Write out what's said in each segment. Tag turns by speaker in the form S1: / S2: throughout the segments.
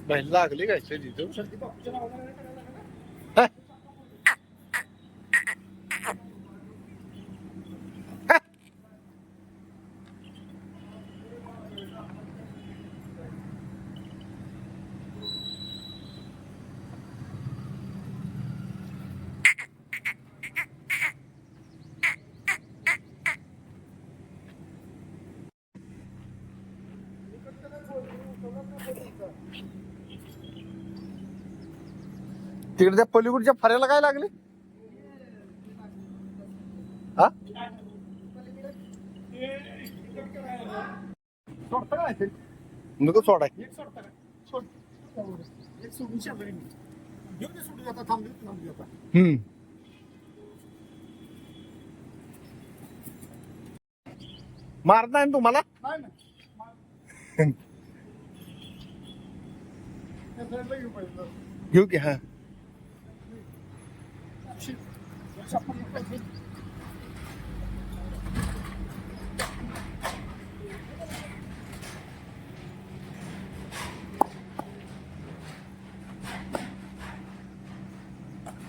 S1: बैल लागली काय? तिथं
S2: संदीप बापूच्या
S1: तिकडे त्या पलीकडच्या फऱ्याला काय लागले? हा? नको सोडाय हम्म. मारत नाही तुम्हाला?
S2: घेऊ
S1: की हा.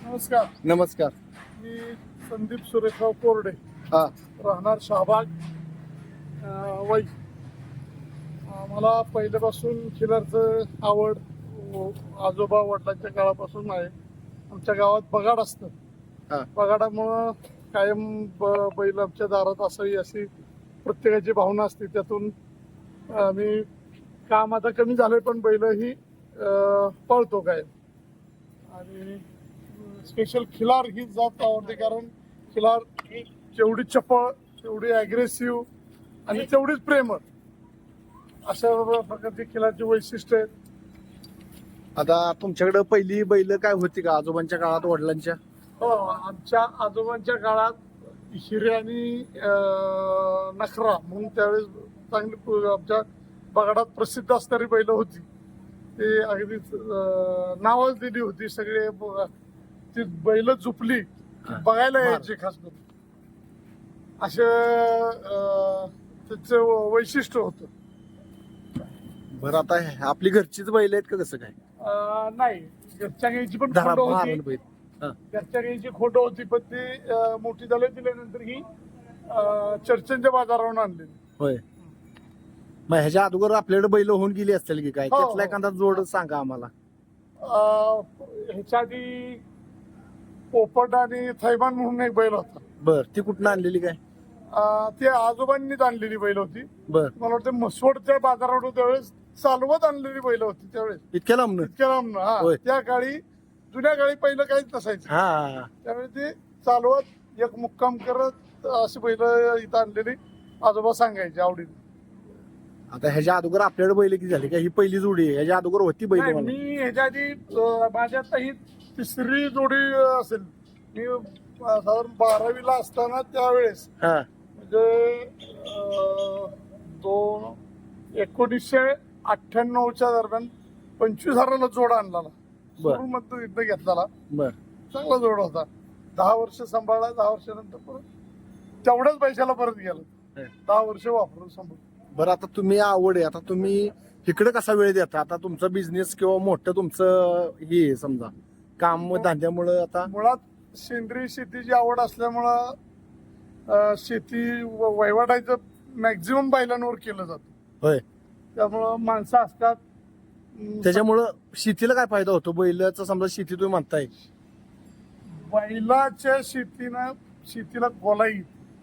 S2: नमस्कार.
S1: नमस्कार.
S2: मी संदीप सुरेशराव कोरडे.
S1: हा.
S2: राहणार शहाबाग अं, वै अं, मला पहिल्यापासून खिलारचं आवड आजोबा वडिलांच्या काळापासून आहे. आमच्या गावात बगाड असतं.
S1: हा.
S2: बगाडामुळं कायम बैल आमच्या दारात असावी अशी प्रत्येकाची भावना असते. त्यातून आम्ही काम आता कमी झालंय पण बैल ही पळतो कायम. आणि स्पेशल खिलार ही जात आवडते कारण खिलार जेवढी चपळ तेवढी अग्रेसिव्ह आणि तेवढीच प्रेमळ. अशा प्रकारची खिलारची वैशिष्ट्य आहेत.
S1: आता तुमच्याकडे पहिली बैल काय होती का? आजोबांच्या काळात वडिलांच्या?
S2: हो आमच्या आजोबांच्या काळात हिरे आणि अं, नखरा म्हणून त्यावेळेस चांगली पु- आमच्या बगाडात प्रसिद्ध असणारी बैल होती. ते अगदीच अं, नावच दिली होती सगळे. ब- ती बैल झुपली की
S1: हा.
S2: बघायला. यायची खास करून. असं त्याचं वैशिष्ट्य होतं.
S1: बरं आता हे आपली घरचीच बैल आहेत का कसं काय?
S2: अं, नाही घरच्या गाईची पण
S1: धरा मारण
S2: होती.
S1: बैल हा.
S2: खोट होती पण ती अं, मोठी झाली दिल्यानंतर ही अं, चर्चेच्या बाजारावरून आणलेली.
S1: होय. मग ह्याच्या अगोदर आपल्याकडे बैल होऊन गेली असतील की काय?
S2: हो,
S1: त्यातला
S2: हो.
S1: एखादा जोड सांगा आम्हाला.
S2: अं, ह्याच्या आधी पोपट आणि थैमान म्हणून एक बैल होता.
S1: बर ती कुठनं आणलेली काय?
S2: अं, ती आजोबांनीच आणलेली बैल होती.
S1: बर.
S2: मला वाटतं मसवडच्या बाजारावरून त्यावेळेस. चालवत आणलेली बैल होती त्यावेळेस.
S1: इतक्या लांबन?
S2: इतक्या लांब
S1: होय.
S2: त्या काळी जुन्या काळी पहिलं काहीच नसायचं.
S1: हा.
S2: त्यावेळी ते चालवत एक मुक्काम करत अशी बैल इथं आणलेली. आजोबा सांगायचे आवडीने.
S1: आता ह्याच्या अगोदर आपल्याकडे बैल किती झाली? का ही पहिली जोडी आहे? ह्याच्या अगोदर होती बैल
S2: नाही,
S1: मला
S2: मी ह्याच्या आधी अं, माझ्या आता ही तिसरी जोडी अं, असेल. मी अं, साधारण बारावीला असताना त्यावेळेस
S1: हा.
S2: म्हणजे अं, दोन एकोणीसशे अठ्ठ्याण्णवच्या दरम्यान पंचवीस हजाराला जोड आणला मध्ये इथं घेतलेला
S1: बर.
S2: चांगला जोड होता. दहा वर्ष सांभाळला दहा वर्षानंतर परत तेवढ्याच पैशाला परत गेला. दहा वर्ष वापरून सांभाळ
S1: बरं आता तुम्ही आवड आहे. आता तुम्ही इकडे कसा वेळ देता? आता तुमचा बिझनेस किंवा मोठं तुमचं हे समजा. काम धंद्यामुळं आता?
S2: मुळात सेंद्रिय शेतीची आवड असल्यामुळं शेती व- वहिवाटायचं मॅक्झिमम बैलांवर केलं जातं.
S1: होय.
S2: त्यामुळं माणसं असतात. अं,
S1: त्याच्यामुळं शेतीला काय फायदा होतो? बैलाचा समजा शेती तुम्ही म्हणताय.
S2: बैलाच्या शेतीनं शेतीला गोलाई.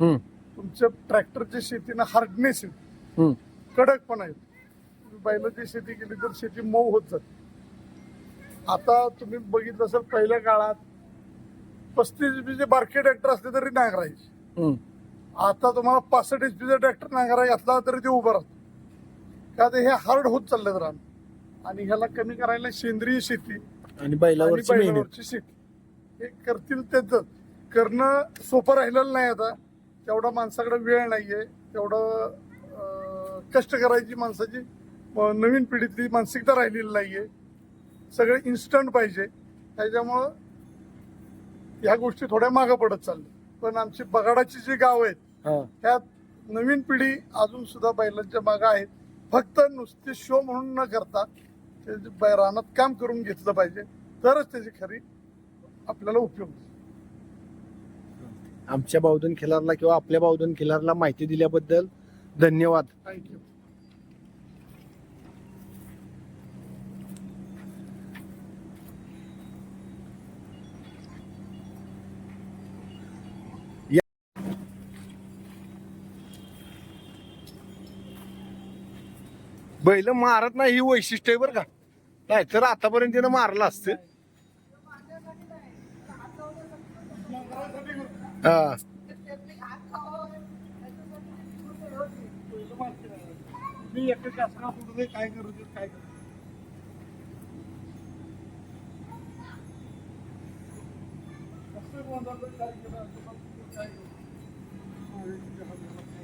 S1: हम्म,
S2: तुमच्या ट्रॅक्टरच्या शेतीनं हार्डनेस येते
S1: हम्म.
S2: कडकपणा येतो बैलाची शेती केली तर शेती मऊ होत जाते. आता तुम्ही बघितलं असेल पहिल्या काळात पस्तीस एचपीचे बारके ट्रॅक्टर असले तरी नांगरायचे.
S1: हम्म.
S2: आता तुम्हाला पासष्ट एचपीचा ट्रॅक्टर नांगरा घातला तरी ते उभं राहतं. का तर हे हार्ड होत चाललेत रान. आणि ह्याला कमी करायला सेंद्रिय शेती
S1: आणि
S2: आणि
S1: बैलावरची मेहनत.
S2: बैलावरची शेती. हे करतील त्याच करणं सोपं राहिलेलं नाही आता. तेवढा माणसाकडे वेळ नाहीये. तेवढं अं, कष्ट करायची माणसाची अं, नवीन पिढीतली मानसिकता राहिलेली नाहीये. सगळे इन्स्टंट पाहिजे. त्याच्यामुळं ह्या गोष्टी थोड्या मागं पडत चालल्या. पण आमची बगाडाची जी गाव आहेत
S1: हा.
S2: त्यात नवीन पिढी अजून सुद्धा बैलांच्या मागं आहेत. फक्त नुसते शो म्हणून न करता ते रानात काम करून घेतलं पाहिजे तरच त्याची खरी आपल्याला उपयोग.
S1: आमच्या बावधन खिलारला किंवा आपल्या बावधन खिलारला माहिती दिल्याबद्दल धन्यवाद
S2: थँक्यू
S1: बैल मारत नाही ही वैशिष्ट्य आहे बरं का. नाही तर आतापर्यंत तिनं मारलं असतं. हा.
S2: मी कुठे काय करू काय करू काय